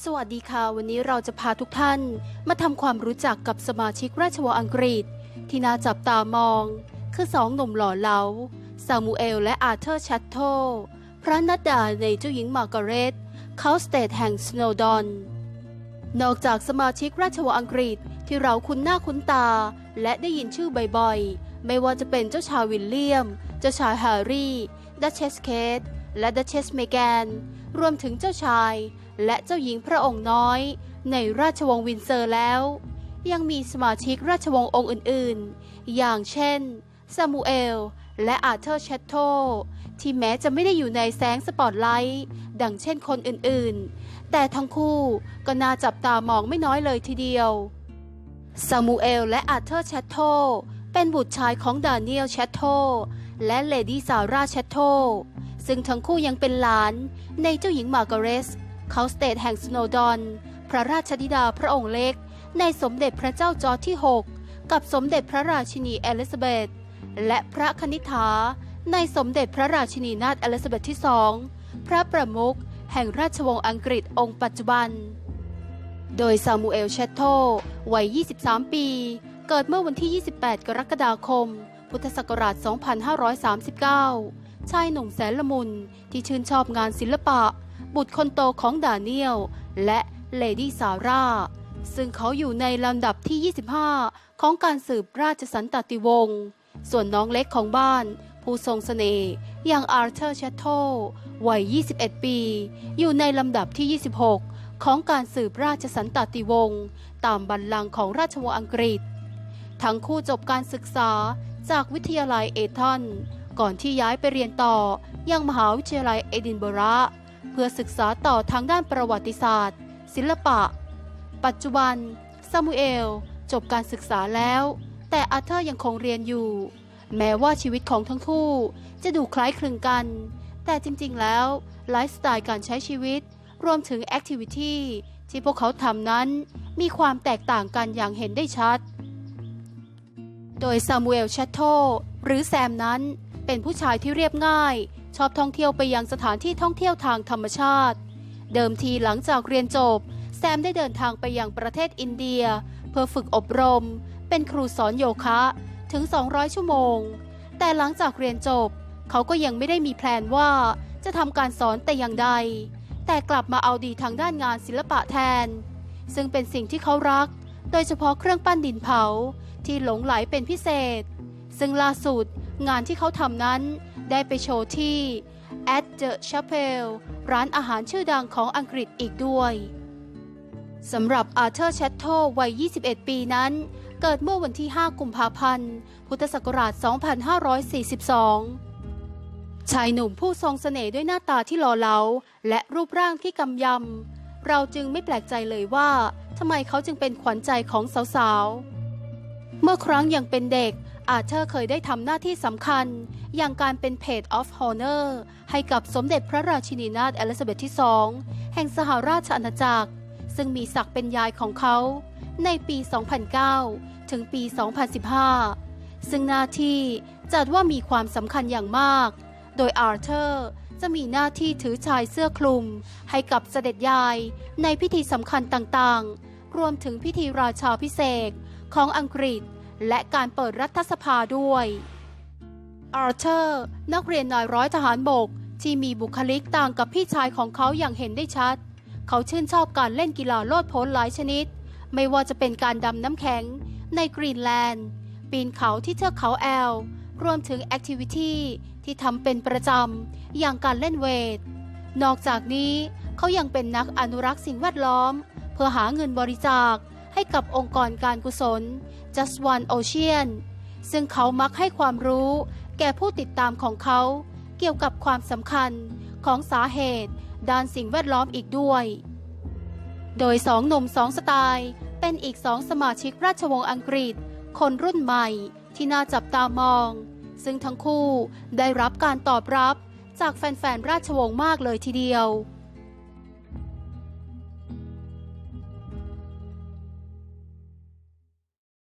สวัสดีค่ะ วันนี้เราจะพาทุกท่าน มาทำความรู้จักกับสมาชิกราชวงศ์อังกฤษ ที่น่าจับตามอง คือสองหนุ่มหล่อเหลาซามูเอลและอาเธอร์ชัตโตพระนัดดาในเจ้าหญิงมาร์กาเร็ตเขาสเตทแห่งสโนดอน นอกจากสมาชิกราชวงศ์อังกฤษที่เราคุ้นหน้าคุ้นตา และได้ยินชื่อบ่อยๆ ไม่ว่าจะเป็นเจ้าชายวิลเลียม เจ้าชายแฮร์รี่ดัชเชสเคท และดัชเชสเมแกน รวมถึงเจ้าชาย และเจ้าหญิงพระองค์น้อย ในราชวงศ์วินเซอร์แล้ว ยังมีสมาชิกราชวงศ์องค์อื่นๆ อย่างเช่นซามูเอล และอาร์เธอร์แชตโตที่แม้จะไม่ได้อยู่ในแสงสปอตไลท์ดังเช่นคนอื่นๆ แต่ทั้งคู่ก็น่าจับตามองไม่น้อยเลยทีเดียวซามูเอลและอาร์เธอร์แชตโตเป็นบุตรชายของดาเนียลแชตโตและเลดี้ซาร่าแชตโต ซึ่งทั้งคู่ยังเป็นหลานในเจ้าหญิงมาร์กาเรสเขาสเตทแห่งสโนดอนพระราชธิดาพระองค์เล็ก ในสมเด็จพระเจ้าจอร์จที่ 6 กับสมเด็จพระราชินีเอลิซาเบธและพระคณิษฐาในสมเด็จพระราชินีนาถเอลิซาเบธที่สองพระประมุขแห่งราชวงศ์อังกฤษองค์ปัจจุบัน โดยซามูเอลเชตโตวัย 23 ปี เกิดเมื่อวันที่ 28 กรกฎาคม พุทธศักราช 2539 ชายหนุ่มแสนละมุนที่ชื่นชอบงานศิลปะ บุตรคนโตของดาเนียล และเลดี้ซาร่า ซึ่งเขาอยู่ในลำดับที่ 25 ของการสืบราชสันตติวงศ์ส่วนน้องเล็กของบ้าน ผู้ทรงสเสน่ห์อย่างอาร์เธอร์เชตโตวัย 21 ปี อยู่ในลำดับที่ 26 ของการสืบราชสันตติวงศ์ตามบัลลังก์ของราชวงศ์อังกฤษ ทั้งคู่จบการศึกษาจากวิทยาลัยเอทัน ก่อนที่ย้ายไปเรียนต่อ ยังมหาวิทยาลัยเอดินบะระเพื่อศึกษาต่อทางด้านประวัติศาสตร์ ศิลปะ ปัจจุบัน ซามูเอล จบการศึกษาแล้ว แต่อาเธอร์ยังคงเรียนอยู่ แม้ว่าชีวิตของทั้งคู่ จะดูคล้ายคลึงกัน แต่จริงๆแล้วไลฟ์สไตล์การใช้ชีวิต รวมถึงแอคทิวิตี้ที่พวกเขาทำนั้น มีความแตกต่างกันอย่างเห็นได้ชัด โดยซามูเอลแชตโตหรือแซมนั้น เป็นผู้ชายที่เรียบง่าย ชอบท่องเที่ยวไปยังสถานที่ท่องเที่ยวทางธรรมชาติ เดิมทีหลังจากเรียนจบ แซมได้เดินทางไปยังประเทศอินเดีย เพื่อฝึกอบรม เป็นครูสอนโยคะถึง 200 ชั่วโมง แต่หลังจากเรียนจบ เขาก็ยังไม่ได้มีแพลนว่าจะทำการสอนแต่อย่างใด แต่กลับมาเอาดีทางด้านงานศิลปะแทน ซึ่งเป็นสิ่งที่เขารัก โดยเฉพาะเครื่องปั้นดินเผาที่หลงไหลเป็นพิเศษ ซึ่งล่าสุด งานที่เขาทำนั้นได้ไปโชว์ที่ At the Chapel ร้านอาหารชื่อดังของอังกฤษอีกด้วยสำหรับอาร์เธอร์แชตโตวัย 21 ปีนั้น เกิดเมื่อวันที่ 5 กุมภาพันธ์ พุทธศักราช 2542 ชายหนุ่มผู้ทรงเสน่ห์ด้วยหน้าตาที่หล่อเหลา และรูปร่างที่กำยำ เราจึงไม่แปลกใจเลยว่าทำไมเขาจึงเป็นขวัญใจของสาวๆ เมื่อครั้งยังเป็นเด็ก อาร์เธอร์เคยได้ทำหน้าที่สำคัญ อย่างการเป็นเพจ of Honor ให้กับสมเด็จพระราชินีนาถเอลิซาเบธที่สองแห่งสหราชอาณาจักร ซึ่งมีศักดิ์เป็นยายของเขา ในปี 2009 ถึงปี 2015 ซึ่งหน้าที่จัดว่ามีความสำคัญอย่างมาก โดยอาร์เธอร์จะมีหน้าที่ถือชายเสื้อคลุม ให้กับเสด็จยายในพิธีสำคัญต่างๆ รวมถึงพิธีราชาพิเศษของอังกฤษ และการเปิดรัฐสภาด้วยอาร์เธอร์นักเรียนนายร้อยทหารบก ที่มีบุคลิกต่างกับพี่ชายของเขาอย่างเห็นได้ชัด เขาชื่นชอบการเล่นกีฬาโลดโผนหลายชนิด ไม่ว่าจะเป็นการดำน้ำแข็งในกรีนแลนด์ ปีนเขาที่เทือกเขาแอล รวมถึงแอคทิวิตี้ที่ทำเป็นประจำ อย่างการเล่นเวท นอกจากนี้เขายังเป็นนักอนุรักษ์สิ่งแวดล้อม เพื่อหาเงินบริจาค ให้กับองค์กรการกุศล Just One Ocean ซึ่งเขามักให้ความรู้ แก่ผู้ติดตามของเขา เกี่ยวกับความสำคัญของสาเหตุ ด้านสิ่งแวดล้อมอีกด้วย โดยสองหนุ่มสองสไตล์ เป็นอีกสองสมาชิกราชวงศ์อังกฤษ คนรุ่นใหม่ที่น่าจับตามอง ซึ่งทั้งคู่ได้รับการตอบรับจากแฟนๆ ราชวงศ์มากเลยทีเดียว